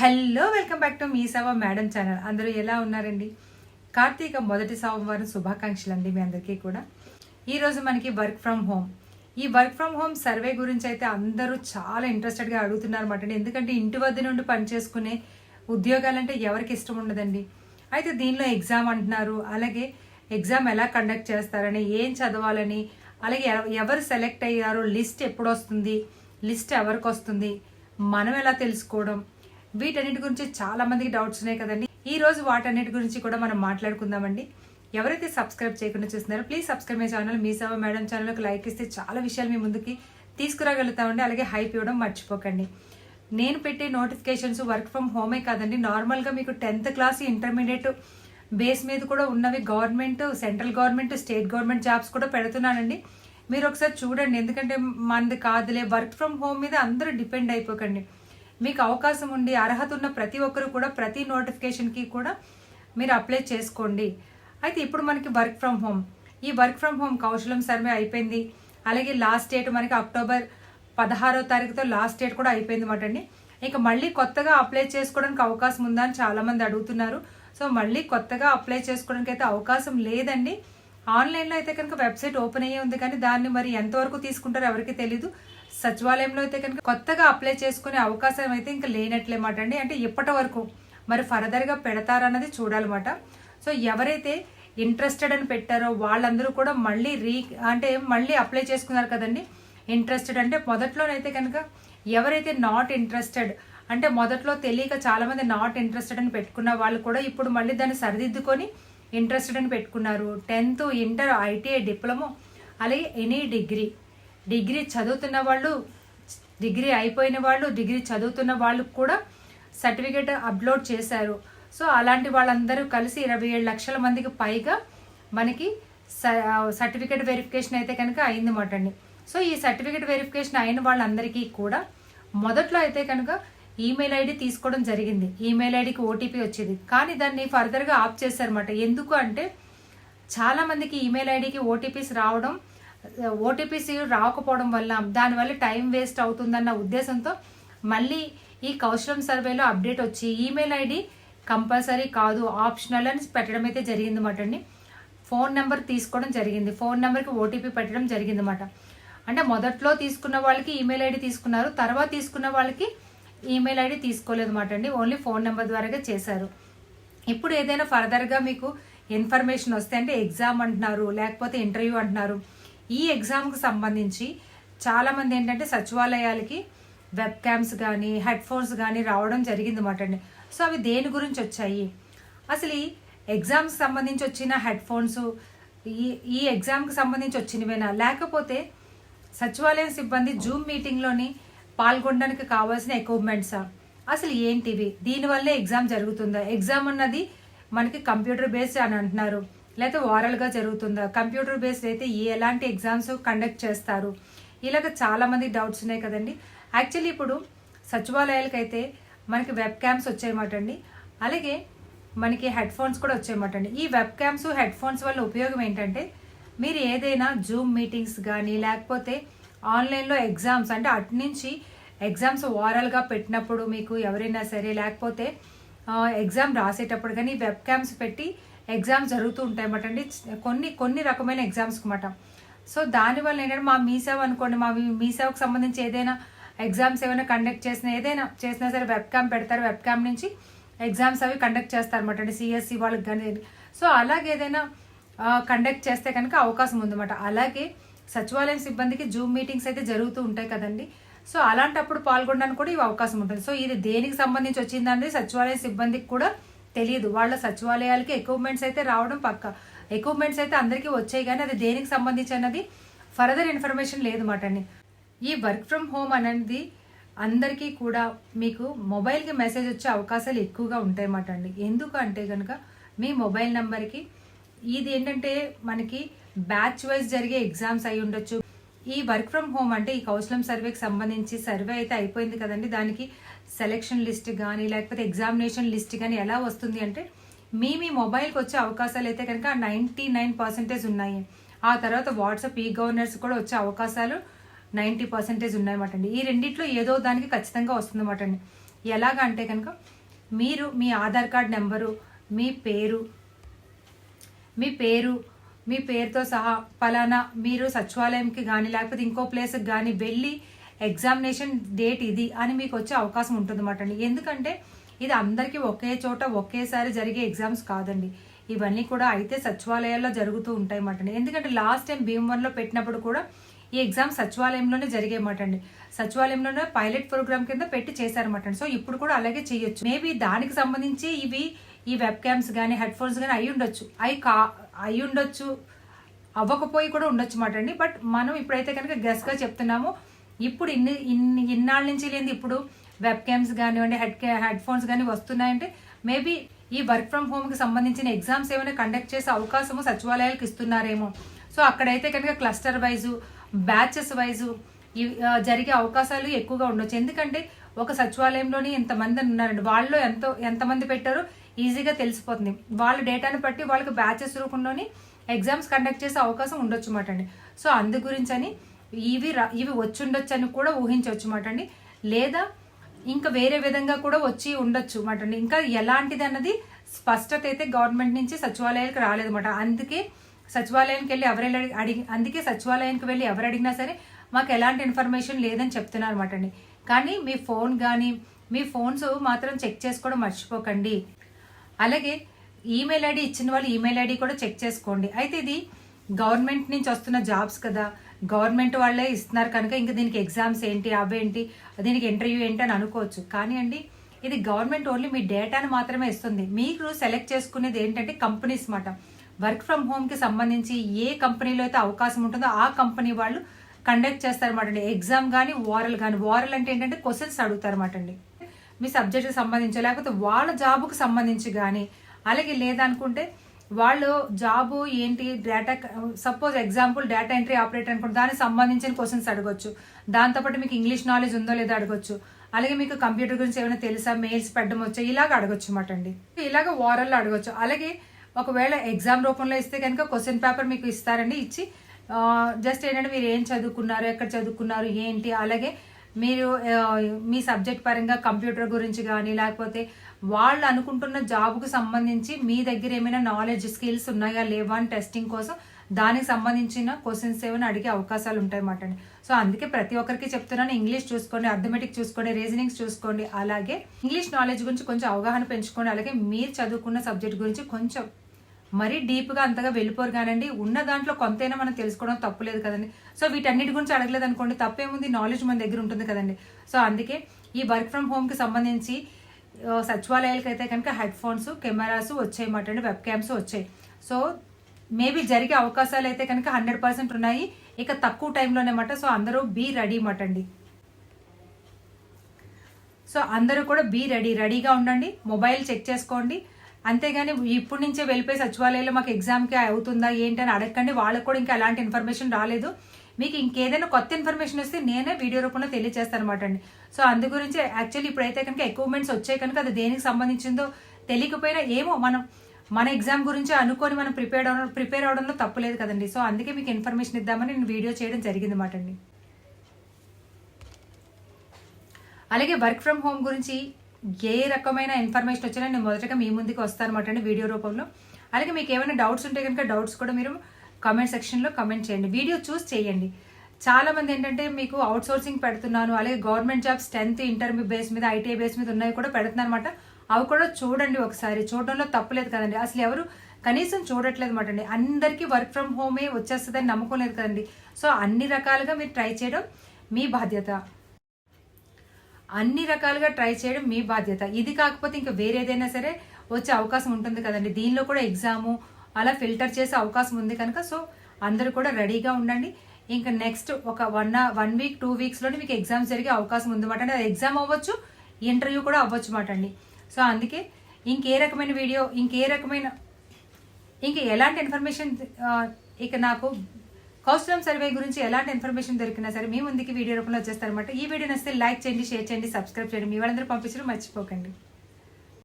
Hello welcome back to me సవ madam channel. అందరూ ఎలా ఉన్నారండి? కార్తీక మొదటి సోమవారం శుభాకాంక్షలు అండి మీ అందరికీ కూడా. ఈరోజు మనకి వర్క్ ఫ్రమ్ హోమ్. ఈ వర్క్ ఫ్రమ్ హోమ్ సర్వే గురించి అయితే అందరూ చాలా ఇంట్రెస్టెడ్గా అడుగుతున్నారు అనమాట ఎందుకంటే ఇంటి వద్ద నుండి పనిచేసుకునే ఉద్యోగాలంటే ఎవరికి ఇష్టం ఉండదండి. అయితే దీనిలో ఎగ్జామ్ అంటున్నారు. అలాగే ఎగ్జామ్ ఎలా కండక్ట్ చేస్తారని ఏం చదవాలని అలాగే ఎవ- ఎవరు సెలెక్ట్ అయ్యారో లిస్ట్ ఎప్పుడు వస్తుంది లిస్ట్ ఎవరికి వస్తుంది మనం ఎలా తెలుసుకోవడం వీటన్నిటి గురించి చాలా మందికి డౌట్స్ ఉన్నాయి కదండి. ఈ రోజు వాటన్నిటి గురించి కూడా మనం మాట్లాడుకుందామండి. ఎవరైతే సబ్స్క్రైబ్ చేయకుండా చూస్తున్నారో please subscribe my channel Mee Seva madam ఛానల్కి లైక్ ఇస్తే చాలా విషయాలు మీ ముందుకి తీసుకురాగలుగుతామండి. అలాగే హైప్ ఇవ్వడం మర్చిపోకండి. నేను పెట్టే నోటిఫికేషన్స్ వర్క్ ఫ్రమ్ హోమే కాదండి. నార్మల్గా మీకు టెన్త్ క్లాస్ ఇంటర్మీడియట్ బేస్ మీద కూడా ఉన్నవి government central government state government jobs కూడా పెడుతున్నానండి. మీరు ఒకసారి చూడండి. ఎందుకంటే మనది కాదులే వర్క్ ఫ్రమ్ హోమ్ మీద అందరూ డిపెండ్ అయిపోకండి. మీకు అవకాశం ఉండి అర్హత ఉన్న ప్రతి ఒక్కరు కూడా ప్రతి నోటిఫికేషన్కి కూడా మీరు అప్లై చేసుకోండి. అయితే ఇప్పుడు మనకి వర్క్ ఫ్రమ్ హోమ్ ఈ work from home Kaushalam survey అయిపోయింది. అలాగే లాస్ట్ డేట్ మనకి అక్టోబర్ పదహారో తారీఖుతో లాస్ట్ డేట్ కూడా అయిపోయింది అనమాట అండి. ఇక మళ్ళీ కొత్తగా అప్లై చేసుకోవడానికి అవకాశం ఉందా అని చాలామంది అడుగుతున్నారు. సో మళ్ళీ కొత్తగా అప్లై చేసుకోవడానికి అయితే అవకాశం లేదండి. ఆన్లైన్లో అయితే కనుక వెబ్సైట్ ఓపెన్ అయ్యే ఉంది కానీ దాన్ని మరి ఎంతవరకు తీసుకుంటారో ఎవరికి తెలీదు. సచివాలయంలో అయితే కనుక కొత్తగా అప్లై చేసుకునే అవకాశం అయితే ఇంకా లేనట్లేమాట అండి. అంటే ఇప్పటి వరకు మరి ఫర్దర్గా పెడతారన్నది చూడాలన్నమాట. సో ఎవరైతే ఇంట్రెస్టెడ్ అని పెట్టారో వాళ్ళందరూ కూడా మళ్ళీ రీ అంటే మళ్ళీ అప్లై చేసుకున్నారు కదండి. ఇంట్రెస్టెడ్ అంటే మొదట్లోనైతే కనుక ఎవరైతే నాట్ ఇంట్రెస్టెడ్ అంటే మొదట్లో తెలియక చాలామంది నాట్ ఇంట్రెస్టెడ్ అని పెట్టుకున్న వాళ్ళు కూడా ఇప్పుడు మళ్ళీ దాన్ని సరిదిద్దుకొని ఇంట్రెస్టెడ్ అని పెట్టుకున్నారు. టెన్త్ ఇంటర్ ఐటీఐ డిప్లొమో అలాగే ఎనీ డిగ్రీ డిగ్రీ చదువుతున్న వాళ్ళు డిగ్రీ అయిపోయిన వాళ్ళు డిగ్రీ చదువుతున్న వాళ్ళు కూడా సర్టిఫికేట్ అప్లోడ్ చేశారు. సో అలాంటి వాళ్ళందరూ కలిసి ఇరవై ఏడు లక్షల మందికి పైగా మనకి సర్టిఫికేట్ వెరిఫికేషన్ అయితే కనుక అయిందన్నమాట అండి సో ఈ సర్టిఫికేట్ వెరిఫికేషన్ అయిన వాళ్ళందరికీ కూడా మొదట్లో అయితే కనుక ఈమెయిల్ ఐడి తీసుకోవడం జరిగింది. ఈమెయిల్ ఐడికి ఓటీపీ వచ్చేది. కానీ దాన్ని ఫర్దర్గా ఆఫ్ చేశారన్నమాట ఎందుకు అంటే చాలామందికి ఈమెయిల్ ఐడికి ఓటీపీస్ రావడం ఓటీపీస్ రాకపోవడం వల్ల దానివల్ల టైం వేస్ట్ అవుతుందన్న ఉద్దేశంతో మళ్ళీ ఈ కౌశలం సర్వేలో అప్డేట్ వచ్చి ఈమెయిల్ ఐడి కంపల్సరీ కాదు ఆప్షనల్ అని పెట్టడం అయితే జరిగింది అన్నమాట అండి. ఫోన్ నెంబర్ తీసుకోవడం జరిగింది. ఫోన్ నెంబర్కి ఓటీపీ పెట్టడం జరిగింది అన్నమాట అంటే మొదట్లో తీసుకున్న వాళ్ళకి ఈమెయిల్ ఐడి తీసుకున్నారు తర్వాత తీసుకున్న వాళ్ళకి ఈమెయిల్ ఐడి తీసుకోలేదు అన్నమాట అండి. ఓన్లీ ఫోన్ నెంబర్ ద్వారాగా చేశారు. ఇప్పుడు ఏదైనా ఫర్దర్గా మీకు ఇన్ఫర్మేషన్ వస్తే అంటే ఎగ్జామ్ అంటున్నారు లేకపోతే ఇంటర్వ్యూ అంటున్నారు ఈ ఎగ్జామ్కి సంబంధించి చాలామంది ఏంటంటే సచివాలయాలకి వెబ్ క్యామ్స్ కానీ హెడ్ ఫోన్స్ కానీ రావడం జరిగింది అన్నమాట అండి. సో అవి దేని గురించి వచ్చాయి? అసలు ఈ ఎగ్జామ్కి సంబంధించి వచ్చిన హెడ్ ఫోన్స్ ఈ ఈ ఎగ్జామ్కి సంబంధించి వచ్చినవేనా? లేకపోతే సచివాలయం సిబ్బంది జూమ్ మీటింగ్లోని పాల్గొనడానికి కావాల్సిన ఎక్విప్మెంట్సా అసలు ఏంటివి? దీనివల్లే ఎగ్జామ్ జరుగుతుందా? ఎగ్జామ్ అన్నది మనకి కంప్యూటర్ బేస్డ్ అని అంటున్నారు. లేకపోతే ఓరల్గా జరుగుతుందా? కంప్యూటర్ బేస్డ్ అయితే ఏ ఎలాంటి ఎగ్జామ్స్ కండక్ట్ చేస్తారు? ఇలాగ చాలామంది డౌట్స్ ఉన్నాయి కదండి. యాక్చువల్లీ ఇప్పుడు సచివాలయాలకైతే మనకి వెబ్ క్యామ్స్ వచ్చాయన్నమాట అండి. అలాగే మనకి హెడ్ ఫోన్స్ కూడా వచ్చాయన్నమాట అండి. ఈ వెబ్ క్యామ్స్ హెడ్ ఫోన్స్ వల్ల ఉపయోగం ఏంటంటే మీరు ఏదైనా జూమ్ మీటింగ్స్ కానీ లేకపోతే ఆన్లైన్లో ఎగ్జామ్స్ అంటే అటు నుంచి ఎగ్జామ్స్ ఓవరాల్గా పెట్టినప్పుడు మీకు ఎవరైనా సరే లేకపోతే ఎగ్జామ్ రాసేటప్పుడు కానీ వెబ్ క్యామ్స్ పెట్టి ఎగ్జామ్స్ జరుగుతూ ఉంటాయి అన్నమాట అండి. కొన్ని కొన్ని రకమైన ఎగ్జామ్స్ అనమాట సో దానివల్ల ఏంటంటే మా మీ సేవ అనుకోండి మా మీ సేవకు సంబంధించి ఏదైనా ఎగ్జామ్స్ ఏమైనా కండక్ట్ చేసిన ఏదైనా చేసినా సరే వెబ్ క్యామ్ పెడతారు. వెబ్ క్యామ్ నుంచి ఎగ్జామ్స్ అవి కండక్ట్ చేస్తారు అనమాట అంటే సిఎస్సి వాళ్ళకి కానీ సో అలాగే ఏదైనా కండక్ట్ చేస్తే కనుక అవకాశం ఉందన్నమాట అలాగే సచివాలయం సిబ్బందికి జూమ్ మీటింగ్స్ అయితే జరుగుతూ ఉంటాయి కదండి. సో అలాంటప్పుడు పాల్గొనడానికి కూడా ఇవి అవకాశం ఉంటుంది. సో ఇది దేనికి సంబంధించి వచ్చిందనేది సచివాలయ సిబ్బందికి కూడా తెలియదు. వాళ్ళ సచివాలయాలకి ఎక్విప్మెంట్స్ అయితే రావడం పక్క. ఎక్విప్మెంట్స్ అయితే అందరికీ వచ్చాయి కానీ అది దేనికి సంబంధించి అన్నది ఫర్దర్ ఇన్ఫర్మేషన్ లేదన్నమాట అండి. ఈ వర్క్ ఫ్రమ్ హోమ్ అనేది అందరికీ కూడా మీకు మొబైల్కి మెసేజ్ వచ్చే అవకాశాలు ఎక్కువగా ఉంటాయన్నమాట అండి. ఎందుకు అంటే కనుక మీ మొబైల్ నెంబర్కి ఇది ఏంటంటే మనకి బ్యాచ్ వైజ్ జరిగే ఎగ్జామ్స్ అయి ఉండొచ్చు. ఈ వర్క్ ఫ్రమ్ హోమ్ అంటే ఈ కౌశలం సర్వేకి సంబంధించి సర్వే అయితే అయిపోయింది కదండి. దానికి సెలెక్షన్ లిస్ట్ కానీ లేకపోతే ఎగ్జామినేషన్ లిస్ట్ కానీ ఎలా వస్తుంది అంటే మీ మీ మొబైల్కి వచ్చే అవకాశాలు అయితే కనుక నైంటీ నైన్ పర్సెంటేజ్ ఉన్నాయి. ఆ తర్వాత వాట్సాప్ ఈ గవర్నర్స్ కూడా వచ్చే అవకాశాలు నైంటీ పర్సెంటేజ్ ఉన్నాయన్నమాట అండి. ఈ రెండిట్లో ఏదో దానికి ఖచ్చితంగా వస్తుందన్నమాట అండి. ఎలాగ అంటే కనుక మీరు మీ ఆధార్ కార్డ్ నెంబరు మీ పేరు మీ పేరు మీ పేరుతో సహా పలానా మీరు సచివాలయంకి కానీ లేకపోతే ఇంకో ప్లేస్కి కానీ వెళ్ళి ఎగ్జామినేషన్ డేట్ ఇది అని మీకు వచ్చే అవకాశం ఉంటుంది అన్నమాట అండి. ఎందుకంటే ఇది అందరికీ ఒకే చోట ఒకేసారి జరిగే ఎగ్జామ్స్ కాదండి. ఇవన్నీ కూడా అయితే సచివాలయాల్లో జరుగుతూ ఉంటాయి అన్నమాట అండి. ఎందుకంటే లాస్ట్ టైం భీమవరంలో పెట్టినప్పుడు కూడా ఈ ఎగ్జామ్ సచివాలయంలోనే జరిగేమాట అండి. సచివాలయంలోనే పైలట్ ప్రోగ్రామ్ కింద పెట్టి చేశారన్నమాట అండి. సో ఇప్పుడు కూడా అలాగే చేయొచ్చు. మేబీ దానికి సంబంధించి ఇవి ఈ వెబ్ క్యామ్స్ కానీ హెడ్ ఫోన్స్ కానీ అయి ఉండొచ్చు అవి కా అయి ఉండొచ్చు. అవ్వకపోయి కూడా ఉండొచ్చు మాట అండి. బట్ మనం ఇప్పుడైతే కనుక గెస్గా చెప్తున్నాము ఇప్పుడు ఇన్ని ఇన్ని ఇన్నాళ్ళ నుంచి లేని ఇప్పుడు వెబ్ క్యామ్స్ కానివ్వండి హెడ్ హెడ్ ఫోన్స్ కానీ వస్తున్నాయంటే మేబీ ఈ వర్క్ ఫ్రమ్ హోమ్కి సంబంధించిన ఎగ్జామ్స్ ఏమైనా కండక్ట్ చేసే అవకాశము సచివాలయాలకు ఇస్తున్నారేమో. సో అక్కడైతే కనుక క్లస్టర్ వైజు బ్యాచెస్ వైజు ఇవి, జరిగే అవకాశాలు ఎక్కువగా ఉండొచ్చు. ఎందుకంటే ఒక సచివాలయంలోని ఎంతమంది ఉన్నారండి. వాళ్ళు ఎంతో ఎంతమంది పెట్టారు? ఈజీగా తెలిసిపోతుంది. వాళ్ళ డేటాను బట్టి వాళ్ళకి బ్యాచెస్ రూపంలోని ఎగ్జామ్స్ కండక్ట్ చేసే అవకాశం ఉండొచ్చు మాట అండి. సో అందు గురించి అని ఇవి ఇవి వచ్చి ఉండొచ్చు అని కూడా ఊహించవచ్చు మాట అండి. లేదా ఇంకా వేరే విధంగా కూడా వచ్చి ఉండొచ్చు మాట అండి. ఇంకా ఎలాంటిది అన్నది స్పష్టత అయితే గవర్నమెంట్ నుంచి సచివాలయాలకు రాలేదన్నమాట అందుకే సచివాలయానికి వెళ్ళి ఎవరు వెళ్ళి అడిగి అందుకే సచివాలయానికి వెళ్ళి ఎవరు అడిగినా సరే మాకు ఎలాంటి ఇన్ఫర్మేషన్ లేదని చెప్తున్నారు అనమాట అండి. కానీ మీ ఫోన్ కానీ మీ ఫోన్స్ మాత్రం చెక్ చేసుకోవడం మర్చిపోకండి. అలాగే ఈమెయిల్ ఐడి ఇచ్చిన వాళ్ళు ఈమెయిల్ ఐడి కూడా చెక్ చేసుకోండి. అయితే ఇది గవర్నమెంట్ నుంచి వస్తున్న జాబ్స్ కదా. గవర్నమెంట్ వాళ్ళే ఇస్తున్నారు కనుక ఇంకా దీనికి ఎగ్జామ్స్ ఏంటి అవేంటి దీనికి ఇంటర్వ్యూ ఏంటి అని అనుకోవచ్చు. కానీ అండి ఇది గవర్నమెంట్ ఓన్లీ మీ డేటాను మాత్రమే ఇస్తుంది. మీరు సెలెక్ట్ చేసుకునేది ఏంటంటే కంపెనీస్ మాట. వర్క్ ఫ్రమ్ హోమ్కి సంబంధించి ఏ కంపెనీలో అయితే అవకాశం ఉంటుందో ఆ కంపెనీ వాళ్ళు కండక్ట్ చేస్తారన్నమాట అండి. ఎగ్జామ్ కానీ వారల్ కానీ వారల్ అంటే ఏంటంటే క్వశ్చన్స్ అడుగుతారన్నమాట అండి. మీ సబ్జెక్టుకి సంబంధించి లేకపోతే వాళ్ళ జాబుకు సంబంధించి కానీ అలాగే లేదనుకుంటే వాళ్ళు జాబు ఏంటి data suppose example data entry operator అనుకుంటే దానికి సంబంధించిన క్వశ్చన్స్ అడగొచ్చు. దాంతోపాటు మీకు ఇంగ్లీష్ నాలెడ్జ్ ఉందో లేదో అడగొచ్చు. అలాగే మీకు కంప్యూటర్ గురించి ఏమైనా తెలుసా మెయిల్స్ పెట్టడం వచ్చా ఇలాగ అడగొచ్చు అన్నమాట అండి. ఇలాగ వారల్లో అడగొచ్చు. అలాగే ఒకవేళ ఎగ్జామ్ రూపంలో ఇస్తే కనుక క్వశ్చన్ పేపర్ మీకు ఇస్తారండి ఇచ్చి జస్ట్ ఏంటంటే మీరు ఏం చదువుకున్నారు ఎక్కడ చదువుకున్నారు ఏంటి అలాగే మీరు మీ సబ్జెక్ట్ పరంగా కంప్యూటర్ గురించి కానీ లేకపోతే వాళ్ళు అనుకుంటున్న జాబ్కు సంబంధించి మీ దగ్గర ఏమైనా నాలెడ్జ్ స్కిల్స్ ఉన్నాయా లేవా అని టెస్టింగ్ కోసం దానికి సంబంధించిన క్వశ్చన్స్ ఏమైనా అడిగే అవకాశాలు ఉంటాయి అన్నమాట అండి. సో అందుకే ప్రతి ఒక్కరికి చెప్తున్నాను ఇంగ్లీష్ చూసుకోండి అర్థమెటిక్ చూసుకోండి రీజనింగ్స్ చూసుకోండి. అలాగే ఇంగ్లీష్ నాలెడ్జ్ గురించి కొంచెం అవగాహన పెంచుకోండి. అలాగే మీరు చదువుకున్న సబ్జెక్ట్ గురించి కొంచెం మరీ డీప్గా అంతగా వెళ్ళిపోరు కానండి. ఉన్న దాంట్లో కొంతైనా మనం తెలుసుకోవడం తప్పులేదు కదండి. సో వీటన్నిటి గురించి అడగలేదు అనుకోండి తప్పేముంది? నాలెడ్జ్ మన దగ్గర ఉంటుంది కదండి. సో అందుకే ఈ వర్క్ ఫ్రమ్ హోమ్కి సంబంధించి సచివాలయాలకి సచివాలయాలకు అయితే కనుక హెడ్ ఫోన్స్ కెమెరాస్ వచ్చాయి మాట అండి. వెబ్ క్యామ్స్ వచ్చాయి. సో మేబీ జరిగే అవకాశాలు అయితే కనుక హండ్రెడ్ పర్సెంట్ ఉన్నాయి. ఇక తక్కువ టైంలోనే మాట సో అందరూ బీ రెడీ మాట అండి. సో అందరూ కూడా బీ రెడీ. రెడీగా ఉండండి. మొబైల్ చెక్ చేసుకోండి. అంతేగాని ఇప్పటి నుంచే వెళ్ళిపోయి సచివాలయంలో మాకు ఎగ్జామ్కి అవుతుందా ఏంటి అని అడగండి. వాళ్ళకి కూడా ఇంకా ఎలాంటి ఇన్ఫర్మేషన్ రాలేదు. మీకు ఇంకేదైనా కొత్త ఇన్ఫర్మేషన్ వస్తే నేనే వీడియో రూపంలో తెలియజేస్తాను అనమాట అండి. సో అందు గురించి యాక్చువల్లీ ఇప్పుడైతే కనుక ఎక్విప్మెంట్స్ వచ్చాయి కనుక అది దేనికి సంబంధించిందో తెలియకపోయినా ఏమో మనం మన ఎగ్జామ్ గురించి అనుకొని మనం ప్రిపేర్ అవడం ప్రిపేర్ అవడంలో తప్పులేదు కదండి. సో అందుకే మీకు ఇన్ఫర్మేషన్ ఇద్దామని నేను వీడియో చేయడం జరిగింది అనమాట అండి. అలాగే వర్క్ ఫ్రమ్ హోమ్ గురించి ఏ రకమైన ఇన్ఫర్మేషన్ వచ్చినా నేను మొదటగా మీ ముందుకు వస్తానమాట అండి వీడియో రూపంలో. అలాగే మీకు ఏమైనా డౌట్స్ ఉంటే కనుక డౌట్స్ కూడా మీరు కామెంట్ సెక్షన్లో కామెంట్ చేయండి. వీడియో చూస్ చేయండి. చాలామంది ఏంటంటే మీకు అవుట్ సోర్సింగ్ పెడుతున్నాను అలాగే గవర్నమెంట్ జాబ్స్ టెన్త్ ఇంటర్మీ బేస్ మీద ఐటీఐ బేస్ మీద ఉన్నాయి కూడా పెడుతున్నాను అనమాట అవి కూడా చూడండి ఒకసారి. చూడడంలో తప్పులేదు కదండి. అసలు ఎవరు కనీసం చూడట్లేదు అనమాట అండి. అందరికీ వర్క్ ఫ్రమ్ హోమే వచ్చేస్తుందని నమ్మకం లేదు కదండి. సో అన్ని రకాలుగా మీరు ట్రై చేయడం మీ బాధ్యత. అన్ని రకాలుగా ట్రై చేయడం మీ బాధ్యత. ఇది కాకపోతే ఇంకా వేరేదైనా సరే వచ్చే అవకాశం ఉంటుంది కదండి. దీనిలో కూడా ఎగ్జాము అలా ఫిల్టర్ చేసే అవకాశం ఉంది కనుక సో అందరూ కూడా రెడీగా ఉండండి. ఇంకా నెక్స్ట్ ఒక వన్ వన్ వీక్ టూ వీక్స్లోనే మీకు ఎగ్జామ్స్ జరిగే అవకాశం ఉందన్నమాట అంటే అది ఎగ్జామ్ అవ్వచ్చు ఇంటర్వ్యూ కూడా అవ్వచ్చు మాట అండి. సో అందుకే ఇంకే రకమైన వీడియో ఇంకే రకమైన ఇంకా ఎలాంటి ఇన్ఫర్మేషన్ ఇక నాకు కౌశలం సర్వే గురించి ఎలాంటి ఇన్ఫర్మేషన్ దొరికినా సరే మీ ముందుకి వీడియో రూపంలో వచ్చేస్తారనమాట ఈ వీడియో నచ్చితే లైక్ చేయండి షేర్ చేయండి సబ్స్క్రైబ్ చేయండి. మీ వాళ్ళందరూ పంపించడం మర్చిపోకండి.